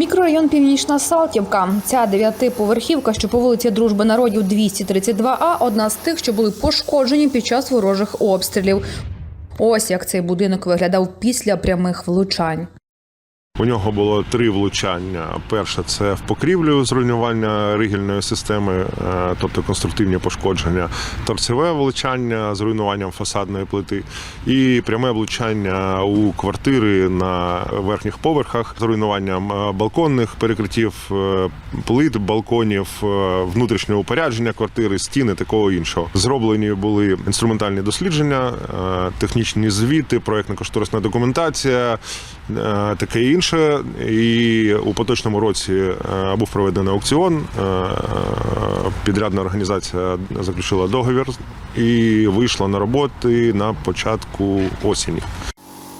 Мікрорайон Північна Салтівка. Ця дев'ятиповерхівка, що по вулиці Дружби народів 232А, одна з тих, що були пошкоджені під час ворожих обстрілів. Ось як цей будинок виглядав після прямих влучань. У нього було три влучання. Перше це в покрівлю зруйнування ригельної системи, е, тобто конструктивні пошкодження, торцеве влучання з руйнуванням фасадної плити, і пряме влучання у квартири на верхніх поверхах з руйнуванням балконних перекриттів, е, плит, балконів, е, внутрішнього упорядження квартири, стіни такого іншого. Зроблені були інструментальні дослідження, технічні звіти, проектно-кошторисна документація, е, таке інше. І у поточному році е, був проведений аукціон. е, Підрядна організація заключила договір і вийшла на роботи на початку осені.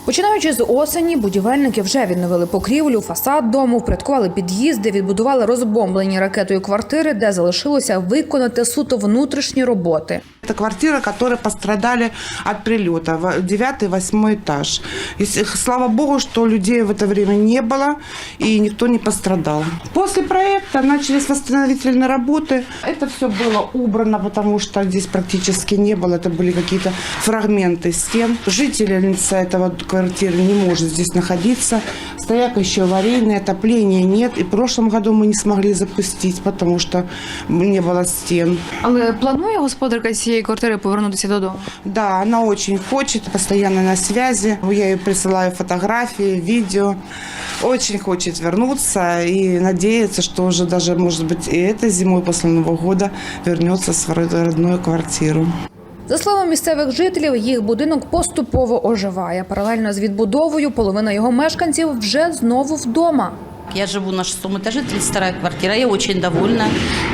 Починаючи з осені, будівельники вже відновили покрівлю, фасад дому, впорядкували під'їзди, відбудували розбомблені ракетою квартири, де залишилося виконати суто внутрішні роботи. Это квартиры, которые пострадали от прилета, 9-8 этаж. И с- слава богу, что людей в это время не было и никто не пострадал. После проекта начались восстановительные работы. Это все было убрано, потому что здесь практически не было. Это были какие-то фрагменты стен. Жительница этого квартиры не может здесь находиться. Стояк еще аварийный, отопления нет. И в прошлом году мы не смогли запустить, потому что не было стен. Але планує господарка цієї квартири повернутися додому. Да, она очень хочет, постоянно на связи. Я ей присылаю фотографии, видео. Очень хочет вернуться и надеется, что уже даже, может быть, и этой зимой после Нового года вернется в свою родную квартиру. За словами місцевих жителів, їх будинок поступово оживає. Паралельно з відбудовою половина його мешканців вже знову вдома. Я живу на шестом этаже, 32 квартира. Я очень довольна.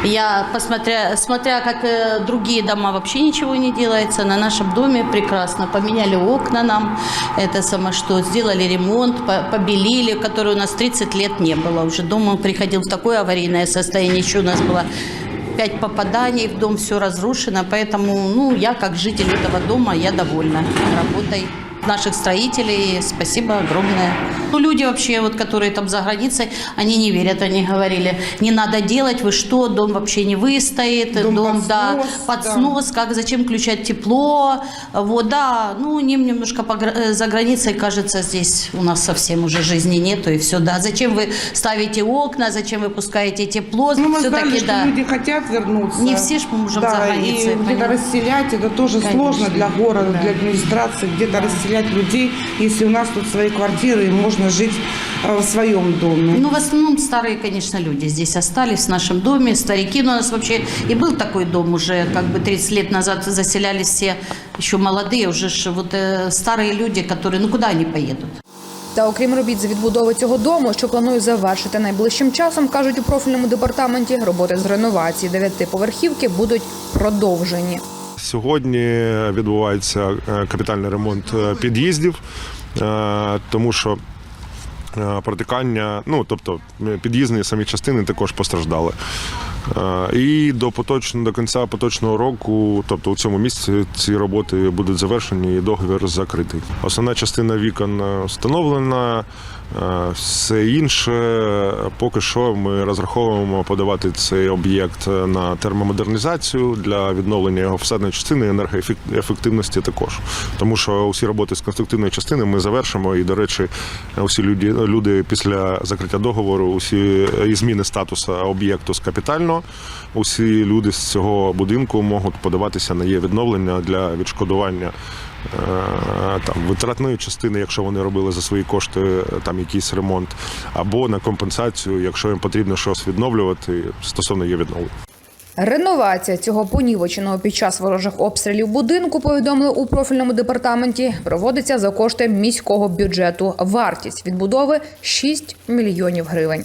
Я, посмотря, смотря как э, другие дома, вообще ничего не делается. На нашем доме прекрасно. Поменяли окна нам, это самое что, сделали ремонт, по- побелили, который у нас 30 лет не было. Уже дом приходил в такое аварийное состояние. Еще у нас было пять попаданий в дом, все разрушено. Поэтому, ну, я как житель этого дома, я довольна работой наших строителей. Спасибо огромное. Ну, люди вообще, вот, которые там за границей, они не верят. Они говорили, не надо делать, вы что, дом вообще не выстоит, Дом дом, под да, снос, под да. снос, как, зачем включать тепло, вот, да, ну, ним немножко по э, за границей, кажется, здесь у нас совсем уже жизни нету, и все, да, зачем вы ставите окна, зачем вы пускаете тепло, Ну, мы знали, все-таки, что да. люди хотят вернуться. Не все ж мы можем да, за границей, и где-то расселять, это тоже Конечно. сложно для города, Да. для администрации, где-то расселять людей, если у нас тут свои квартиры и можно жить э, в своем доме. Ну, в основном старые, конечно, люди здесь остались в нашем доме, старики. Но у нас вообще и был такой дом уже, как бы 30 лет назад заселялись все еще молодые, уже ж вот э, старые люди, которые, ну, куда они поедут? Та окрім робіт з відбудови цього дому, що планують завершити найближчим часом, кажуть у профільному департаменті, роботи з реновації дев'ятиповерхівки будуть продовжені. Сьогодні відбувається е, капітальний ремонт е, під'їздів, е, тому що е, протикання, ну тобто е, під'їзні самі частини також постраждали. Е, І до поточного до кінця поточного року, тобто у цьому місці, ці роботи будуть завершені і договір закритий. Основна частина вікон е, встановлена, е, все інше поки що ми розраховуємо подавати цей об'єкт на термомодернізацію для відновлення його фасадної частини енергоефективності також. Тому що усі роботи з конструктивної частини ми завершимо. І, до речі, усі люди, люди після закриття договору, усі і зміни статусу об'єкту з капітального, усі люди з цього будинку можуть подаватися на є відновлення для відшкодування. Е, Там витратної частини, якщо вони робили за свої кошти е, там якийсь ремонт, або на компенсацію, якщо їм потрібно щось відновлювати стосовно є відновлення. Реновація цього понівеченого під час ворожих обстрілів будинку повідомили у профільному департаменті. Проводиться за кошти міського бюджету. Вартість відбудови 6 мільйонів гривень.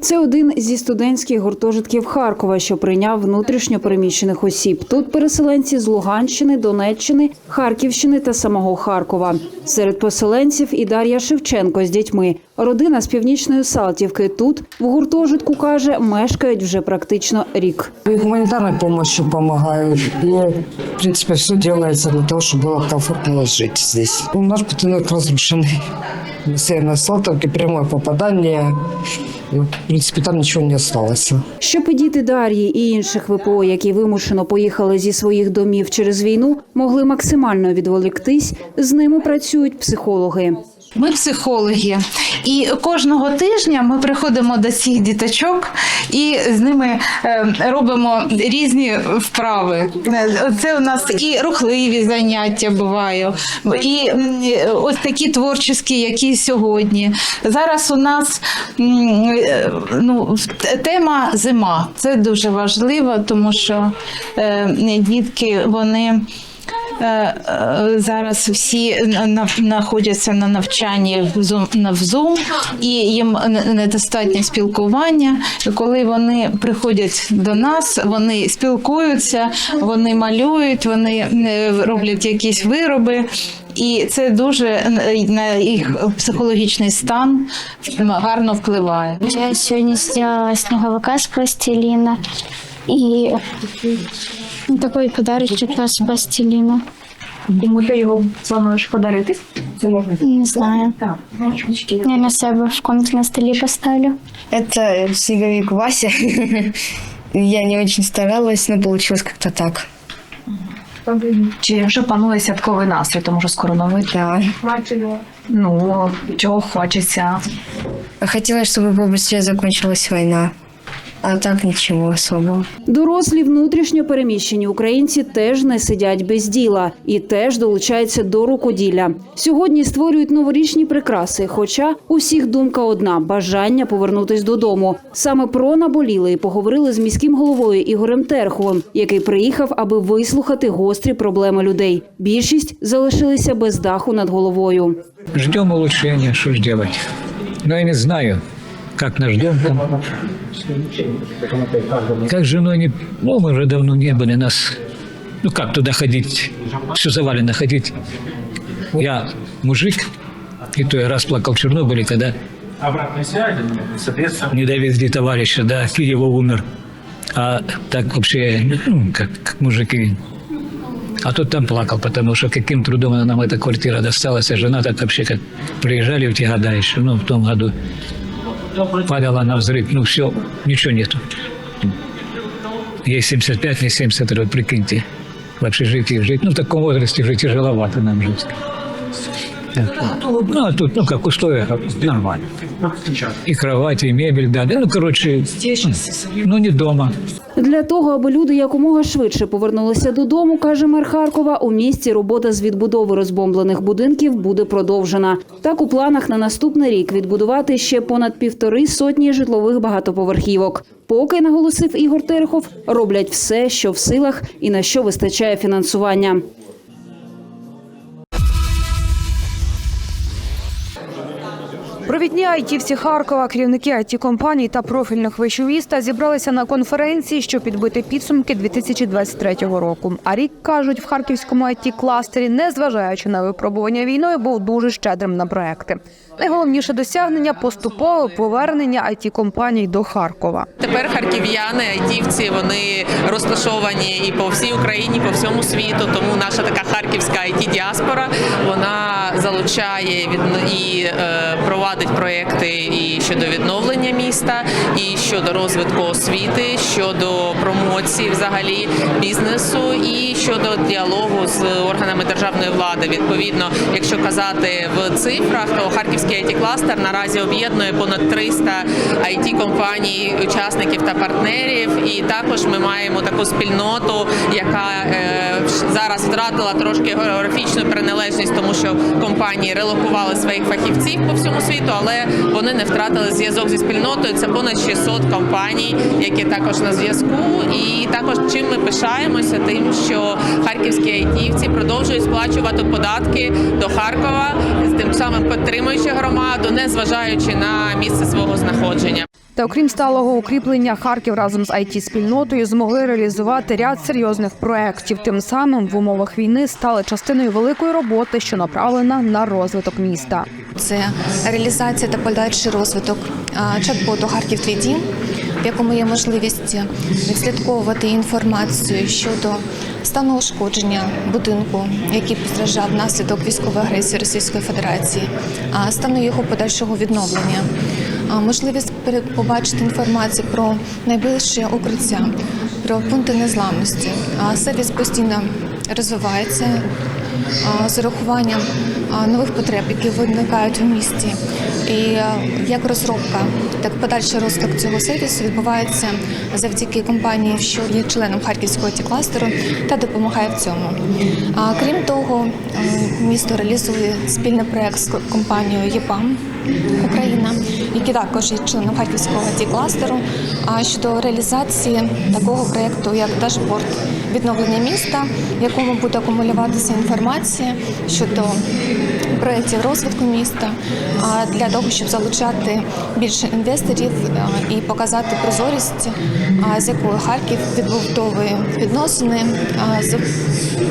Це один зі студентських гуртожитків Харкова, що прийняв внутрішньо переміщених осіб. Тут переселенці з Луганщини, Донеччини, Харківщини та самого Харкова. Серед поселенців і Дар'я Шевченко з дітьми. Родина з північної Салтівки. Тут в гуртожитку каже, мешкають вже практично рік. И гуманитарной помощью помогают. И, в принципе, все делается для того, чтобы было комфортно жить здесь. Наш будинок разрушенный. На Северной Салтовке прямое И, в принципе, там ничего не осталось. Щоб діти Дар'ї і інших ВПО, які вимушено поїхали зі своїх домів через війну, могли максимально відволіктись, з ними працюють психологи. Ми психологи, і кожного тижня ми приходимо до цих діточок і з ними е, робимо різні вправи. Це у нас і рухливі заняття бувають, і ось такі творчі, які сьогодні. Зараз у нас е, ну, тема зима. Це дуже важливо, тому що е, дітки вони. Е, е, Зараз всі на- на- знаходяться на навчанні в Zoom, і їм не- недостатньо спілкування. Коли вони приходять до нас, вони спілкуються, вони малюють, вони е, роблять якісь вироби. І це дуже на їх психологічний стан гарно впливає. Я сегодня сделала снеговика с пластилина и такой подарочек с пластилина. Кому ти його плануєш подарити? Це можна Не знаю. так. Я на себя в комнате на столе поставлю. Это снеговик Вася. Я не очень старалась, но получилось как-то так. Чи вже панує святковий настрій, тому що скоро новий Да. Ну, чого хочеться. Хотелось, чтобы побыстрее закончилась война. А так ничего особого. Дорослі внутрішньо переміщені українці теж не сидять без діла і теж долучаються до рукоділля. Сьогодні створюють новорічні прикраси. Хоча у всіх думка одна бажання повернутись додому. Саме про наболіли і поговорили з міським головою Ігорем Терховим, який приїхав, аби вислухати гострі проблеми людей. Більшість залишилися без даху над головою. Ждем улучшения, что ж делать. Но я не знаю, как нас ждем. Как с женой не... Ну, мы уже давно не были, нас... Ну, как туда ходить? Все завалено ходить. Я мужик, и то я раз плакал в Чернобыле, когда не довезли товарища, да, Киева умер. А так вообще, ну, как, как мужики. А тут там плакал, потому что каким трудом нам эта квартира досталась, а жена так вообще как приезжали в те года еще, ну, в том году, падала на взрыв, ну, все, ничего нету. Ей 75, не 70, вот прикиньте, в общежитии жить. Ну, в таком возрасте уже тяжеловато нам жить. Так. Ну, а тут, ну, как условия, нормально. И кровать, и мебель, да. да, Ну, короче, ну, не дома. Для того, аби люди якомога швидше повернулися додому, каже мер Харкова, у місті робота з відбудови розбомблених будинків буде продовжена. Так у планах на наступний рік відбудувати ще понад півтори сотні житлових багатоповерхівок. Поки наголосив Ігор Терехов, роблять все, що в силах і на що вистачає фінансування. Провідні айтівці Харкова, керівники it компаній та профільних вишів міста зібралися на конференції, щоб підбити підсумки 2023 року. А рік кажуть, в харківському it кластері, незважаючи на випробування війною, був дуже щедрим на проекти. Найголовніше досягнення поступове повернення it компаній до Харкова. Тепер харків'яни, айтівці, вони розташовані і по всій Україні, по всьому світу. Тому наша така харківська it діаспора вона залучає і е, провадить проекти і щодо відновлення міста, і щодо розвитку освіти, щодо промоції взагалі бізнесу, і щодо діалогу з органами державної влади. Відповідно, якщо казати в цифрах, то харківський it кластер наразі об'єднує понад 300 it компаній, учасників та партнерів. І також ми маємо таку спільноту, яка е, зараз втратила трошки географічну приналежність, тому що компанії релокували своїх фахівців по всьому світу, але вони не втратили зв'язок зі спільнотою. Це понад 600 компаній, які також на зв'язку. І також чим ми пишаємося, тим, що харківські айтівці продовжують сплачувати податки до Харкова, тим самим підтримуючи громаду, не зважаючи на місце свого знаходження. Та окрім сталого укріплення, Харків разом з it спільнотою змогли реалізувати ряд серйозних проєктів. Тим самим в умовах війни стали частиною великої роботи, що направлена на розвиток міста. Це реалізація та подальший розвиток чат-боту Харків твій дім, в якому є можливість відслідковувати інформацію щодо стану ушкодження будинку, який постраждав внаслідок військової агресії Російської Федерації, а стану його подальшого відновлення. Можливість побачити інформацію про найближче укриття, про пункти незламності. Сервіс постійно розвивається з урахуванням нових потреб, які виникають у місті. І як розробка, так подальший розвиток цього сервісу відбувається завдяки компанії, що є членом харківського ті кластеру та допомагає в цьому. Крім того, місто реалізує спільний проект з компанією ЄПАМ Україна, які також є членом харківського ті кластеру. А щодо реалізації такого проєкту, як дашборд відновлення міста, в якому буде акумулюватися інформація щодо проєктів розвитку міста, для того, щоб залучати більше інвесторів і показати прозорість, з якою Харків відбудовує відносини з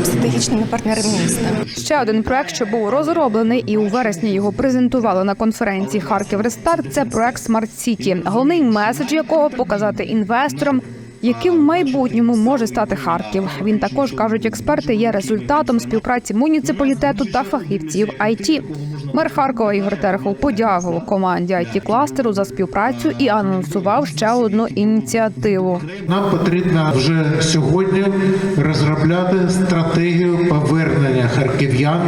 стратегічними партнерами міста. Ще один проект, що був розроблений, і у вересні його презентували на конференції Харків Рестарт. Це проект Смарт Сіті, головний меседж якого показати інвесторам. Яким в майбутньому може стати Харків? Він також кажуть експерти, є результатом співпраці муніципалітету та фахівців IT. Мер Харкова Ігор Терехов подякував команді it кластеру за співпрацю і анонсував ще одну ініціативу. Нам потрібно вже сьогодні розробляти стратегію повернення харків'ян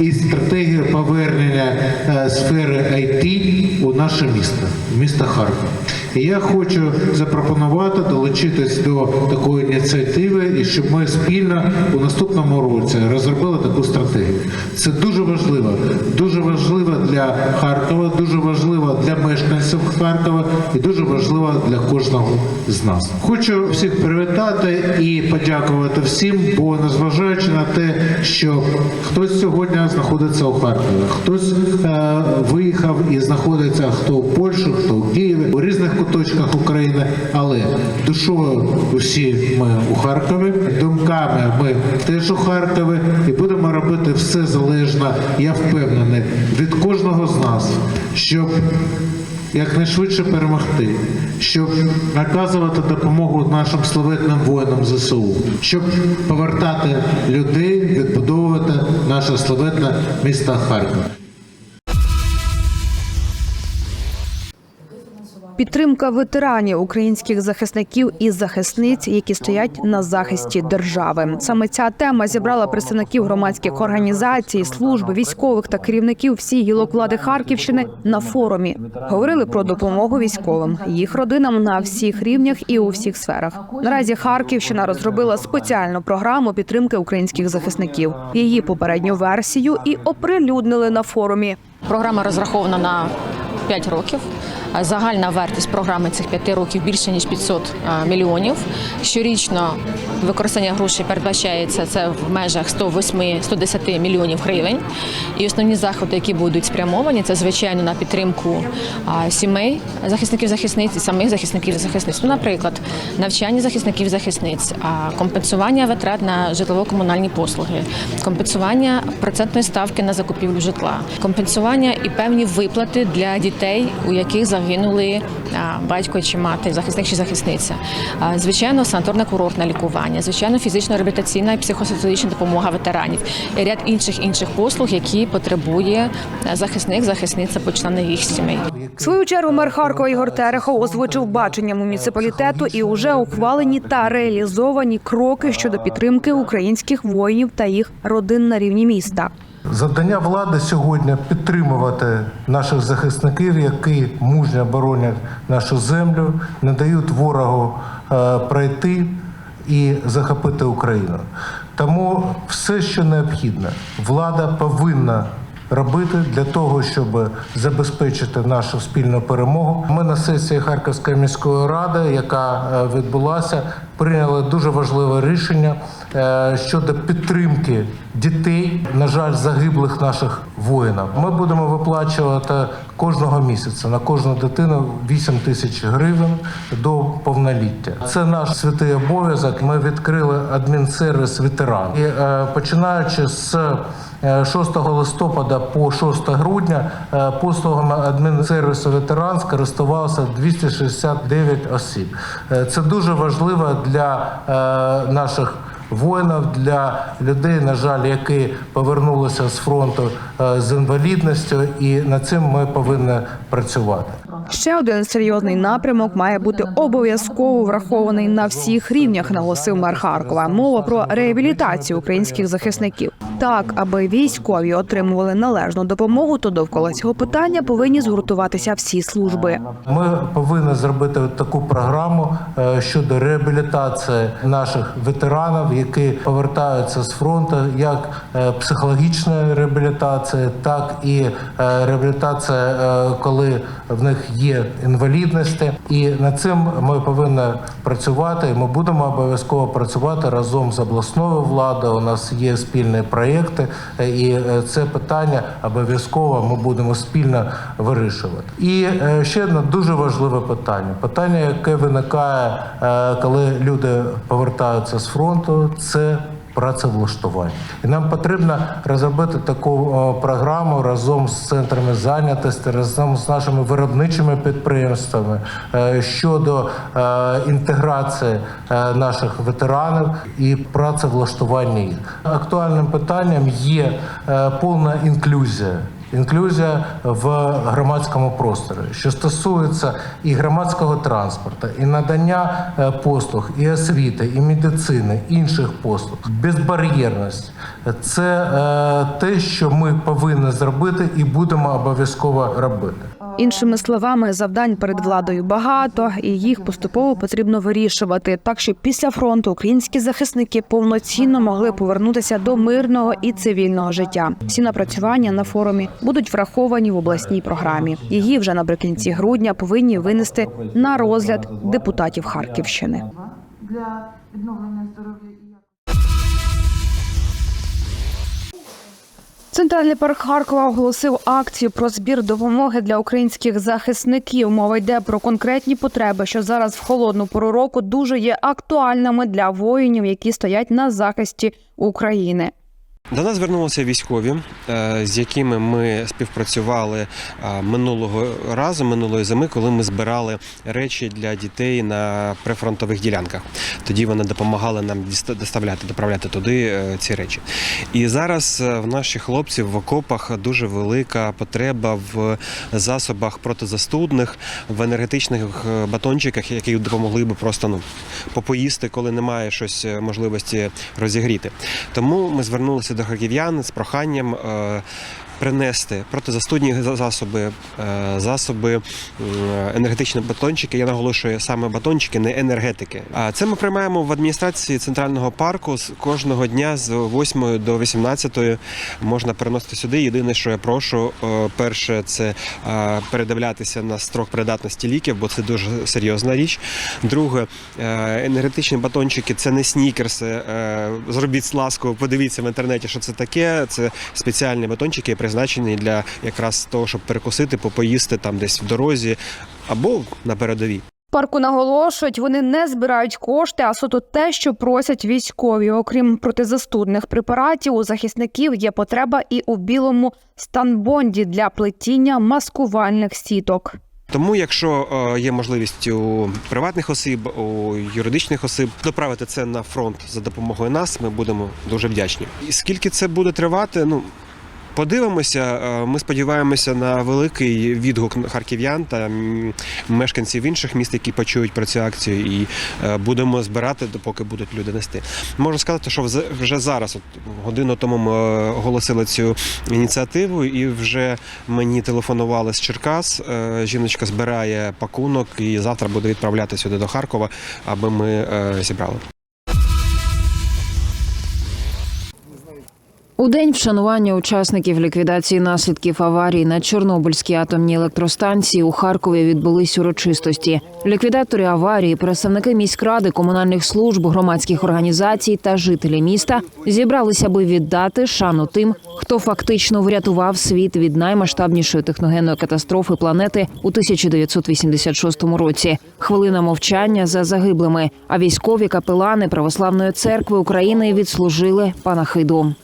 і стратегію повернення е, сфери IT у наше місто, місто Харків. Я хочу запропонувати долучитись до такої ініціативи, і щоб ми спільно у наступному році розробили таку стратегію. Це дуже важливо, дуже важливо для Харкова, дуже важливо для мешканців Харкова і дуже важливо для кожного з нас. Хочу всіх привітати і подякувати всім, бо незважаючи на те, що хтось сьогодні знаходиться у Харкові, хтось е, виїхав і знаходиться хто у Польщі, хто у Києві, у різних куточках України, але душою усі ми у Харкові, думками ми теж у Харкові, і будемо робити все залежно, я впевнений, від кожного з нас, щоб якнайшвидше перемогти, щоб наказувати допомогу нашим славетним воїнам ЗСУ, щоб повертати людей, відбудовувати наше славетне місто Харків. Підтримка ветеранів, українських захисників і захисниць, які стоять на захисті держави. Саме ця тема зібрала представників громадських організацій, служб, військових та керівників всіх гілок влади Харківщини на форумі. Говорили про допомогу військовим, їх родинам на всіх рівнях і у всіх сферах. Наразі Харківщина розробила спеціальну програму підтримки українських захисників. Її попередню версію і оприлюднили на форумі. Програма розрахована на 5 років. Загальна вартість програми цих 5 років більше ніж 500 мільйонів. Щорічно використання грошей передбачається це в межах 108-110 мільйонів гривень. І основні заходи, які будуть спрямовані, це звичайно на підтримку сімей захисників захисниць і самих захисників захисниць. Ну, наприклад, навчання захисників захисниць, компенсування витрат на житлово-комунальні послуги, компенсування процентної ставки на закупівлю житла, компенсування і певні виплати для дітей, у яких загинули батько чи мати, захисник чи захисниця. Звичайно, санаторно-курортне лікування, звичайно, фізично-реабілітаційна і психосоціологічна допомога ветеранів і ряд інших інших послуг, які потребує захисник, захисниця по їх сімей. Свою чергу мер Харкова Ігор Терехов озвучив бачення муніципалітету і уже ухвалені та реалізовані кроки щодо підтримки українських воїнів та їх родин на рівні міста. Завдання влади сьогодні підтримувати наших захисників, які мужньо боронять нашу землю, не дають ворогу е, пройти і захопити Україну. Тому все, що необхідне, влада повинна робити для того, щоб забезпечити нашу спільну перемогу. Ми на сесії Харківської міської ради, яка е, відбулася, прийняли дуже важливе рішення щодо підтримки дітей, на жаль, загиблих наших воїнів. Ми будемо виплачувати кожного місяця на кожну дитину 8 тисяч гривень до повноліття. Це наш святий обов'язок. Ми відкрили адмінсервіс ветеран. І е, починаючи з е, 6 листопада по 6 грудня е, послугами адмінсервісу ветеран скористувалося 269 осіб. Е, Це дуже важливо для е, наших воїнів, для людей, на жаль, які повернулися з фронту е, з інвалідністю, і над цим ми повинні працювати. Ще один серйозний напрямок має бути обов'язково врахований на всіх рівнях, наголосив мер Харкова. Мова про реабілітацію українських захисників. Так, аби військові отримували належну допомогу, то довкола цього питання повинні згуртуватися всі служби. Ми повинні зробити таку програму е, щодо реабілітації наших ветеранів, які повертаються з фронту, як е, психологічна реабілітація, так і е, реабілітація, коли в них є інвалідності. І над цим ми повинні працювати. Ми будемо обов'язково працювати разом з обласною владою. У нас є спільні проєкти, е, і е, це питання обов'язково ми будемо спільно вирішувати. І е, ще одне дуже важливе питання: питання, яке виникає, коли люди повертаються з фронту, це працевлаштування. І нам потрібно розробити таку е, програму разом з центрами зайнятості, разом з нашими виробничими підприємствами е, щодо е, інтеграції наших ветеранів і працевлаштування їх. Актуальним питанням є повна інклюзія. Інклюзія в громадському просторі, що стосується і громадського транспорту, і надання е, послуг, і освіти, і медицини, інших послуг, безбар'єрність це е, те, що ми повинні зробити і будемо обов'язково робити. Іншими словами, завдань перед владою багато, і їх поступово потрібно вирішувати, так щоб після фронту українські захисники повноцінно могли повернутися до мирного і цивільного життя. Всі напрацювання на форумі будуть враховані в обласній програмі. Її вже наприкінці грудня повинні винести на розгляд депутатів Харківщини. Для відновлення здоров'я Центральний парк Харкова оголосив акцію про збір допомоги для українських захисників. Мова йде про конкретні потреби, що зараз в холодну пору року дуже є актуальними для воїнів, які стоять на захисті України. До нас звернулися військові, е, з якими ми співпрацювали е, минулого разу, минулої зими, коли ми збирали речі для дітей на прифронтових ділянках. Тоді вони допомагали нам доставляти, доправляти туди е, ці речі. І зараз в наших хлопців в окопах дуже велика потреба в засобах протизастудних, в енергетичних батончиках, які допомогли би просто ну попоїсти, коли немає щось можливості розігріти. Тому ми звернулися до харків'ян з проханням. Принести протизастудні за- засоби, е, засоби енергетичні батончики. Я наголошую саме батончики, не енергетики. А це ми приймаємо в адміністрації центрального парку з кожного дня з 8 до 18 можна переносити сюди. Єдине, що я прошу, е, перше, це е, передивлятися на строк придатності ліків, бо це дуже серйозна річ. Друге, енергетичні батончики це не снікерси. Зробіть ласку, подивіться в інтернеті, що це таке. Це спеціальні батончики, призначені для якраз того, щоб перекусити, попоїсти там десь в дорозі або на передовій. Парку наголошують, вони не збирають кошти, а суто те, що просять військові. Окрім протизастудних препаратів, у захисників є потреба і у білому станбонді для плетіння маскувальних сіток. Тому, якщо е, є можливість у приватних осіб, у юридичних осіб доправити це на фронт за допомогою нас, ми будемо дуже вдячні. І скільки це буде тривати, ну. Подивимося, Е, ми сподіваємося на великий відгук харків'ян та мешканців інших міст, які почують про цю акцію, і е, будемо збирати, допоки будуть люди нести. Можу сказати, що вже зараз, от годину тому ми е, оголосили цю ініціативу, і вже мені телефонували з Черкас. Жіночка збирає пакунок і завтра буде відправляти сюди до Харкова, аби ми зібрали. У день вшанування учасників ліквідації наслідків аварії на Чорнобильській атомній електростанції у Харкові відбулись урочистості. Ліквідатори аварії, представники міськради, комунальних служб, громадських організацій та жителі міста зібралися, аби віддати шану тим, хто фактично врятував світ від наймасштабнішої техногенної катастрофи планети у 1986 році. Хвилина мовчання за загиблими. А військові капелани Православної церкви України відслужили панахиду.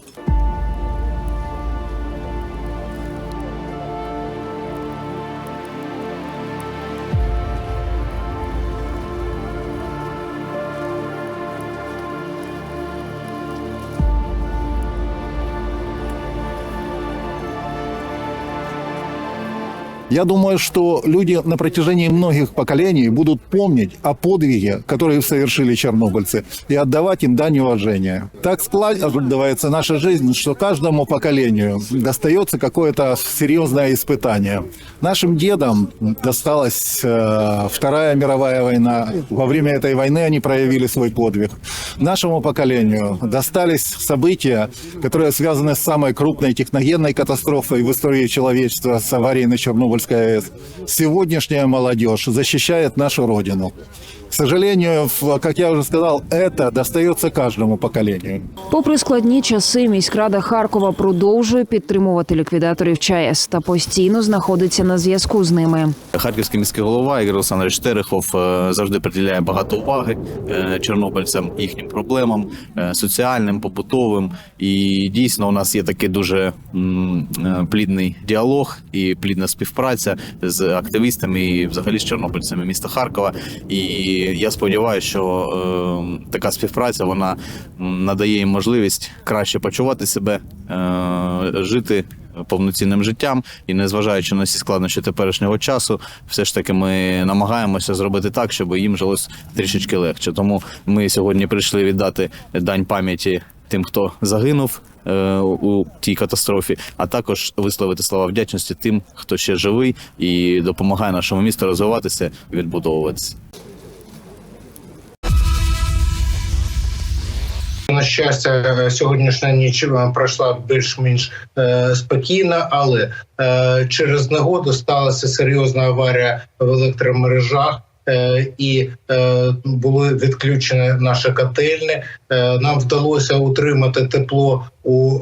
Я думаю, что люди на протяжении многих поколений будут помнить о подвиге, который совершили чернобыльцы, и отдавать им дань уважения. Так складывается наша жизнь, что каждому поколению достается какое-то серьезное испытание. Нашим дедам досталась э, Вторая мировая война. Во время этой войны они проявили свой подвиг. Нашему поколению достались события, которые связаны с самой крупной техногенной катастрофой в истории человечества, с аварией на Чернобыльской АЭС. Сегодняшняя молодежь защищает нашу Родину. К сожалению, в- как я уже сказал, это достается каждому поколению. Попри складні часи, міськрада Харкова продовжує підтримувати ліквідаторів ЧАЕС та постійно знаходиться на зв'язку з ними. Харківський міський голова Ігор Олександрович Терехов е, завжди приділяє багато уваги е, чорнобильцям, їхнім проблемам, е, соціальним, побутовим. І дійсно у нас є такий дуже плідний діалог і плідна співпраця з активістами і взагалі з чорнобильцями міста Харкова. І я сподіваюся, що е, така співпраця вона надає їм можливість краще почувати себе, е, жити повноцінним життям, і незважаючи на всі складнощі теперішнього часу, все ж таки ми намагаємося зробити так, щоб їм жилось трішечки легше. Тому ми сьогодні прийшли віддати дань пам'яті тим, хто загинув. е, У тій катастрофі, а також висловити слова вдячності тим, хто ще живий і допомагає нашому місту розвиватися і відбудовуватися. На щастя, сьогоднішня ніч е, пройшла більш-менш е, спокійно, але е, через негоду сталася серйозна аварія в електромережах. Е, І е, були відключені наші котельні. Е, Нам вдалося утримати тепло у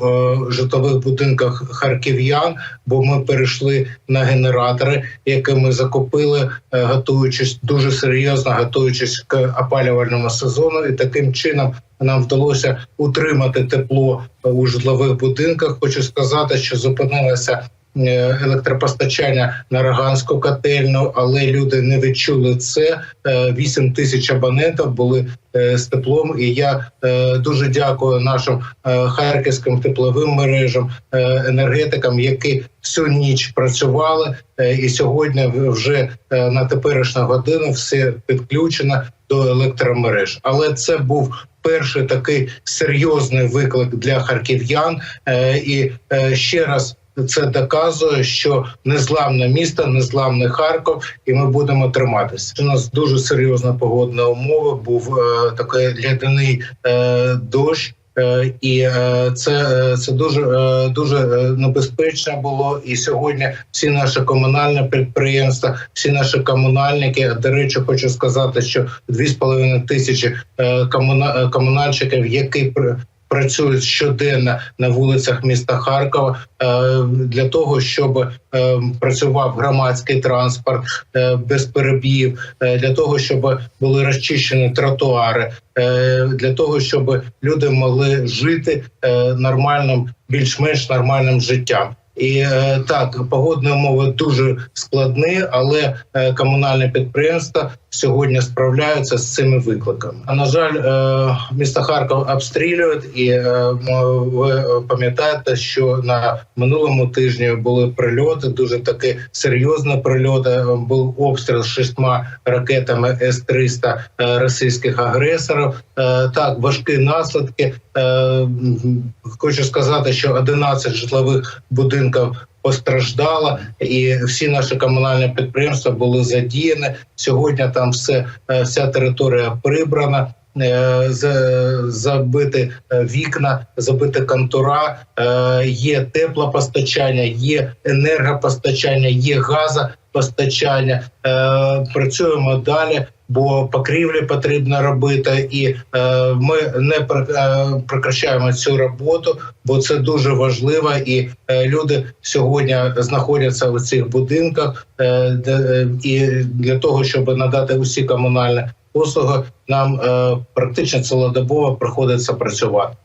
житлових будинках харків'ян, бо ми перейшли на генератори, які ми закупили, готуючись дуже серйозно, готуючись к опалювальному сезону, і таким чином нам вдалося утримати тепло у житлових будинках. Хочу сказати, що зупинилося е, електропостачання на Роганську котельну, але люди не відчули це. Е, 8 тисяч абонентів були е, з теплом. І я е, дуже дякую нашим е, харківським тепловим мережам, е, енергетикам, які всю ніч працювали. Е, І сьогодні вже е, на теперішню годину все підключено до електромереж. Але це був перший такий серйозний виклик для харків'ян. Е, І е, ще раз. Це доказує, що незламне місто, незламний Харків, і ми будемо триматися. У нас дуже серйозна погодна умова. Був е, такий ляданий е, дощ. Е, І е, це, е, це дуже дуже небезпечно було. І сьогодні всі наші комунальні підприємства, всі наші комунальники. До речі, хочу сказати, що 2,5 тисячі комуна- комунальщиків, які працюють щоденно на вулицях міста Харкова е, для того, щоб е, працював громадський транспорт е, без перебіїв, для того, щоб були розчищені тротуари, для того, щоб люди могли жити нормальним, більш-менш нормальним життям. І так, погодні умови дуже складні, але е, комунальні підприємства сьогодні справляються з цими викликами. А на жаль, е, місто Харків обстрілюють, і е, ви пам'ятаєте, що на минулому тижні були прильоти, дуже такі серйозні прильоти. Був обстріл шістьма ракетами С-300 е, російських агресорів. Так, важкі наслідки. Хочу сказати, що 11 житлових будинків постраждало, і всі наші комунальні підприємства були задіяні. Сьогодні там все е, вся територія прибрана. е, забити е, вікна, забити контура, є теплопостачання, є енергопостачання, є газопостачання. Е, Працюємо далі. Бо покрівлі потрібно робити, і е, ми не пр- е, цю роботу, бо це дуже важливо. І е, люди сьогодні знаходяться у цих будинках, е, де, е, і для того, щоб надати усі комунальні послуги, нам е, практично цілодобово приходиться працювати.